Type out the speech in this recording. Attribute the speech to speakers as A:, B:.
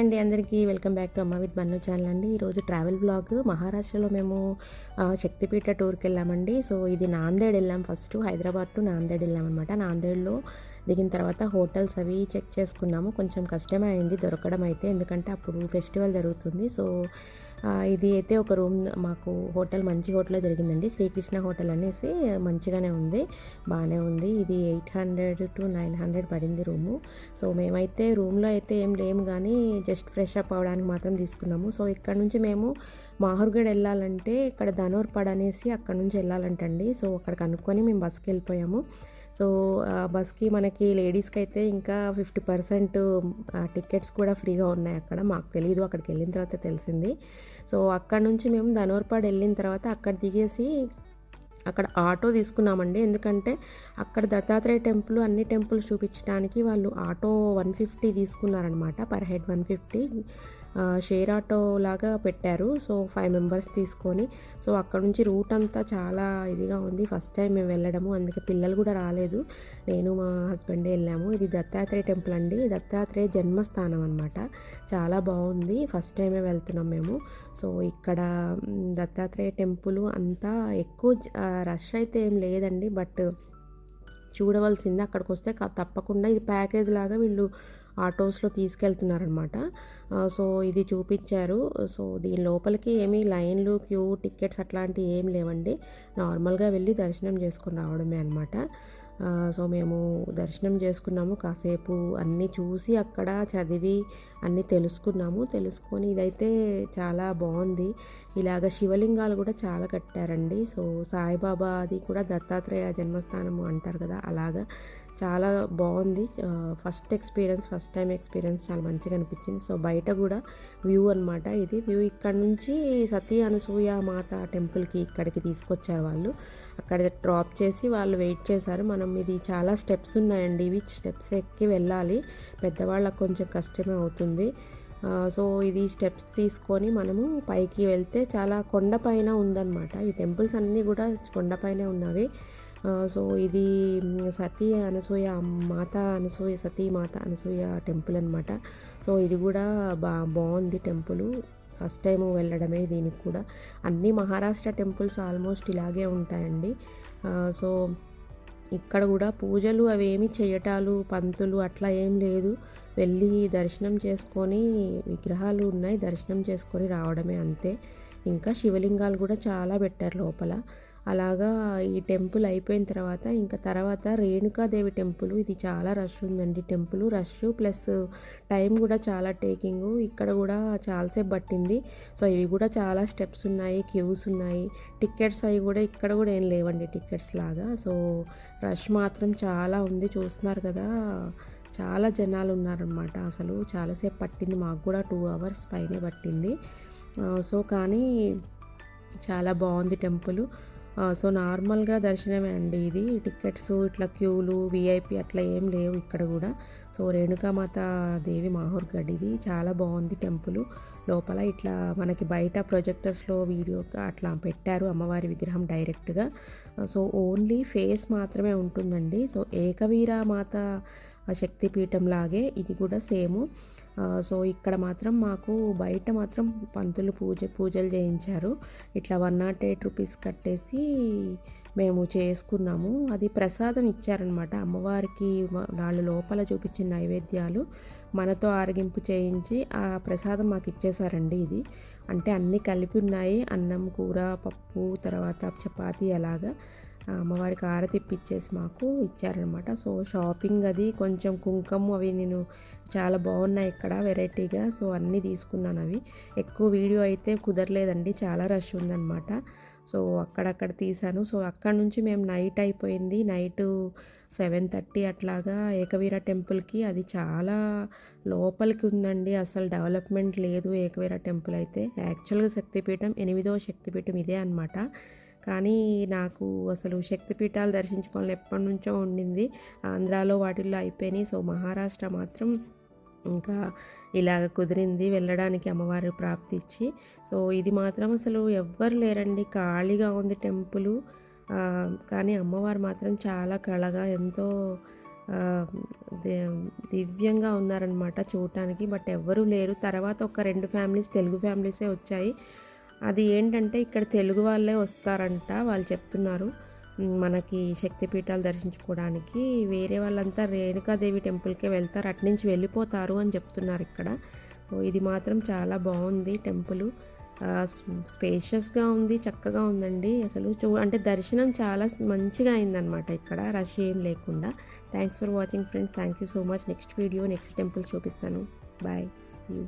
A: అండి అందరికీ welcome back to అమ్మ విత్ బన్ను ఛానల్ అండి. ఈరోజు ట్రావెల్ బ్లాగ్ మహారాష్ట్రలో మేము శక్తిపీఠ టూర్కి వెళ్ళామండి. సో ఇది నాందేడ్ వెళ్ళాం ఫస్ట్. హైదరాబాద్ టు నాందేడ్ వెళ్ళామన్నమాట నాందేడ్లో దిగిన తర్వాత హోటల్స్ అవి చెక్ చేసుకున్నాము. కొంచెం కష్టమే అయింది దొరకడం అయితే. ఎందుకంటే అప్పుడు ఫెస్టివల్ జరుగుతుంది. సో ఇది అయితే ఒక రూమ్ మాకు హోటల్ మంచి హోటల్లో జరిగిందండి శ్రీకృష్ణ హోటల్ అనేసి మంచిగానే ఉంది బాగానే ఉంది. ఇది eight hundred to nine hundred పడింది రూము. సో మేమైతే రూమ్లో అయితే ఏం లేము కానీ జస్ట్ ఫ్రెష్ అప్ అవ్వడానికి మాత్రం తీసుకున్నాము. సో ఇక్కడ నుంచి మేము మాహుర్గఢ్ వెళ్ళాలంటే ఇక్కడ ధనోర్పడ్ అనేసి అక్కడ నుంచి వెళ్ళాలంటండి. సో అక్కడ కనుక్కొని మేము బస్కి వెళ్ళిపోయాము. సో బస్కి మనకి లేడీస్కి అయితే ఇంకా ఫిఫ్టీ పర్సెంట్ టికెట్స్ కూడా ఫ్రీగా ఉన్నాయి అక్కడ. మాకు తెలియదు అక్కడికి వెళ్ళిన తర్వాత తెలిసింది. సో అక్కడ నుంచి మేము ధనోర్పాడ్ వెళ్ళిన తర్వాత అక్కడ దిగేసి అక్కడ ఆటో తీసుకున్నామండి. ఎందుకంటే అక్కడ దత్తాత్రేయ టెంపుల్ అన్ని టెంపుల్స్ చూపించడానికి వాళ్ళు auto one fifty తీసుకున్నారనమాట per head one fifty. Share auto లాగా పెట్టారు. సో ఫైవ్ మెంబర్స్ తీసుకొని సో అక్కడ నుంచి రూట్ అంతా చాలా ఇదిగా ఉంది. ఫస్ట్ టైం మేము వెళ్ళడము. అందుకే పిల్లలు కూడా రాలేదు. నేను మా హస్బెండ్ వెళ్ళాము. ఇది దత్తాత్రేయ టెంపుల్ అండి. దత్తాత్రేయ జన్మస్థానం అనమాట చాలా బాగుంది. ఫస్ట్ టైమే వెళ్తున్నాం మేము. సో ఇక్కడ దత్తాత్రేయ టెంపుల్ అంతా ఎక్కువ రష్ అయితే ఏం లేదండి. బట్ చూడవలసింది. అక్కడికి వస్తే తప్పకుండా ఇది ప్యాకేజ్ లాగా వీళ్ళు ఆటోస్లో తీసుకెళ్తున్నారనమాట. సో ఇది చూపించారు. సో దీని లోపలికి ఏమీ లైన్లు క్యూ టికెట్స్ అట్లాంటివి ఏం లేవండి. నార్మల్గా వెళ్ళి దర్శనం చేసుకొని రావడమే అనమాట. సో మేము దర్శనం చేసుకున్నాము. కాసేపు అన్నీ చూసి అక్కడ చదివి అన్నీ తెలుసుకున్నాము. తెలుసుకొని ఇదైతే చాలా బాగుంది. ఇలాగ శివలింగాలు కూడా చాలా కట్టారండి. సో సాయిబాబా అది కూడా దత్తాత్రేయ జన్మస్థానము అంటారు కదా అలాగా. చాలా బాగుంది. First experience first time experience చాలా మంచిగా అనిపించింది. సో బయట కూడా వ్యూ అనమాట ఇది. వ్యూ ఇక్కడ నుంచి సతీ అనసూయ మాత టెంపుల్కి ఇక్కడికి తీసుకొచ్చారు వాళ్ళు. అక్కడ డ్రాప్ చేసి వాళ్ళు వెయిట్ చేశారు. మనం ఇది చాలా స్టెప్స్ ఉన్నాయండి. ఇవి స్టెప్స్ ఎక్కి వెళ్ళాలి. పెద్దవాళ్ళకి కొంచెం కష్టమే అవుతుంది. సో ఇది స్టెప్స్ తీసుకొని మనము పైకి వెళ్తే చాలా కొండపైన ఉందన్నమాట. ఈ టెంపుల్స్ అన్నీ కూడా కొండపైనే ఉన్నవి. సో ఇది సతీ అనసూయ అమ్- మాత అనసూయ సతీ మాత అనసూయ టెంపుల్ అనమాట సో ఇది కూడా బా బాగుంది టెంపుల్. ఫస్ట్ టైం వెళ్ళడమే దీనికి కూడా. అన్ని మహారాష్ట్ర టెంపుల్స్ ఆల్మోస్ట్ ఇలాగే ఉంటాయండి. సో ఇక్కడ కూడా పూజలు అవి ఏమి చేయటాలు పంతులు అట్లా ఏం లేదు. వెళ్ళి దర్శనం చేసుకొని విగ్రహాలు ఉన్నాయి దర్శనం చేసుకొని రావడమే అంతే. ఇంకా శివలింగాలు కూడా చాలా పెట్టారు లోపల. అలాగా ఈ టెంపుల్ అయిపోయిన తర్వాత ఇంకా తర్వాత రేణుకాదేవి టెంపుల్. ఇది చాలా రష్ ఉందండి. టెంపుల్ రష్ ప్లస్ టైం కూడా చాలా టేకింగ్. ఇక్కడ కూడా చాలాసేపు పట్టింది. సో ఇవి కూడా చాలా స్టెప్స్ ఉన్నాయి క్యూస్ ఉన్నాయి. టికెట్స్ అవి కూడా ఇక్కడ కూడా ఏం లేవండి టికెట్స్ లాగా. సో రష్ మాత్రం చాలా ఉంది. చూస్తున్నారు కదా చాలా జనాలు ఉన్నారనమాట అసలు చాలాసేపు పట్టింది. మాకు కూడా టూ అవర్స్ పైనే పట్టింది. సో కానీ చాలా బాగుంది టెంపుల్. సో నార్మల్గా దర్శనమే అండి ఇది. టికెట్స్ ఇట్లా క్యూలు వీఐపీ అట్లా ఏం లేవు ఇక్కడ కూడా. సో రేణుకామాత దేవి మాహూర్గఢ్ ఇది. చాలా బాగుంది టెంపుల్. లోపల ఇట్లా మనకి బయట ప్రొజెక్టర్స్లో వీడియో అట్లా పెట్టారు అమ్మవారి విగ్రహం డైరెక్ట్గా. సో ఓన్లీ ఫేస్ మాత్రమే ఉంటుందండి. సో ఏకవీర మాత శక్తిపీఠం లాగే ఇది కూడా సేము. సో ఇక్కడ మాత్రం మాకు బయట మాత్రం పంతులు పూజ పూజలు చేయించారు. ఇట్లా వన్ నాట్ ఎయిట్ రూపీస్ కట్టేసి మేము చేసుకున్నాము. అది ప్రసాదం ఇచ్చారనమాట అమ్మవారికి వాళ్ళు లోపల చూపించిన నైవేద్యాలు మనతో ఆరగింపు చేయించి ఆ ప్రసాదం మాకు ఇచ్చేసారండి ఇది. అంటే అన్నీ కలిపి ఉన్నాయి. అన్నం కూర పప్పు తర్వాత చపాతీ అలాగా. అమ్మవారికి ఆరతి ఇప్పించేసి మాకు ఇచ్చారనమాట. సో షాపింగ్ అది కొంచెం కుంకుమ అవి నేను చాలా బాగున్నాయి ఇక్కడ వెరైటీగా. సో అన్నీ తీసుకున్నాను అవి. ఎక్కువ వీడియో అయితే కుదరలేదండి. చాలా రష్ ఉందన్నమాట సో అక్కడక్కడ తీసాను సో అక్కడ నుంచి మేము నైట్ అయిపోయింది. నైటు సెవెన్ థర్టీ అట్లాగా ఏకవీర టెంపుల్కి. అది చాలా లోపలికి ఉందండి. అసలు డెవలప్మెంట్ లేదు ఏకవీర టెంపుల్ అయితే. యాక్చువల్గా శక్తిపీఠం ఎనిమిదో శక్తిపీఠం ఇదే అనమాట కానీ నాకు అసలు శక్తిపీఠాలు దర్శించుకోవాలని ఎప్పటి నుంచో ఉండింది. ఆంధ్రాలో వాటిల్లో అయిపోయినాయి. సో మహారాష్ట్ర మాత్రం ఇంకా ఇలాగ కుదిరింది వెళ్ళడానికి అమ్మవారి ప్రాప్తి ఇచ్చి. సో ఇది మాత్రం అసలు ఎవ్వరు లేరండి. ఖాళీగా ఉంది టెంపుల్. కానీ అమ్మవారు మాత్రం చాలా కళగా ఎంతో దివ్యంగా ఉన్నారనమాట చూడటానికి. బట్ ఎవ్వరూ లేరు. తర్వాత ఒక రెండు ఫ్యామిలీస్ తెలుగు ఫ్యామిలీసే వచ్చాయి. అది ఏంటంటే ఇక్కడ తెలుగు వాళ్ళే వస్తారంట వాళ్ళు చెప్తున్నారు. మనకి శక్తిపీఠాలు దర్శించుకోవడానికి. వేరే వాళ్ళంతా రేణుకాదేవి టెంపుల్కే వెళ్తారు అట్నుంచి వెళ్ళిపోతారు అని చెప్తున్నారు ఇక్కడ. సో ఇది మాత్రం చాలా బాగుంది టెంపుల్. స్పేషియస్గా ఉంది చక్కగా ఉందండి. అసలు చూ అంటే దర్శనం చాలా మంచిగా అయిందనమాట ఇక్కడ. రష్ ఏం లేకుండా. Thanks for watching friends. Thank you so much. Next video next temple చూపిస్తాను. బాయ్. యూ